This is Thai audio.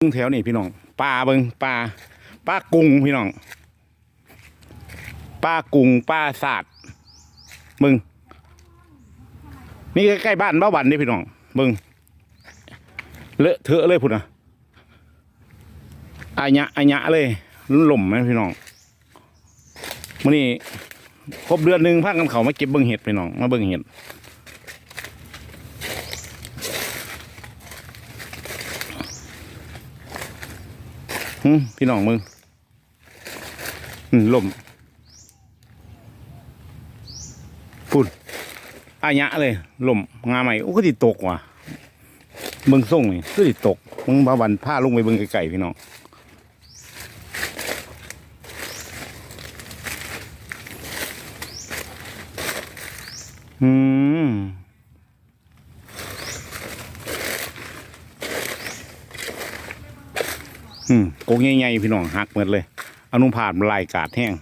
เบิ่งแถวนี่พี่น้องปลาเบิงปลาปลากุ้งพี่น้องปลากุ้งปลาสาดเบิ่งนี่ใกล้ๆบ้านบ้าวันนี่พี่น้องเบิ่งเลอะเทอะเลยพุ่นนะอายะอายะเลยหล่มไหมพี่น้องมื่อนี้ครบเดือนหนึ่งพากันเขามาเก็บเบิ่งเห็ดพี่น้องมาเบิ่งเห็ด พี่น้องมึงอืมลมฝุ่นอายะเลยลมงาใหม่โอ้ก็ติตกว่ะเบิ่งส่งนี่ก็ติตกมึงบาวันผ้าลงไปเบิ่งไกลๆพี่น้องอืม อืมโกงใหญ่ๆพี่น้องหักหมดเลยอนุภาพลายกาดแห้ง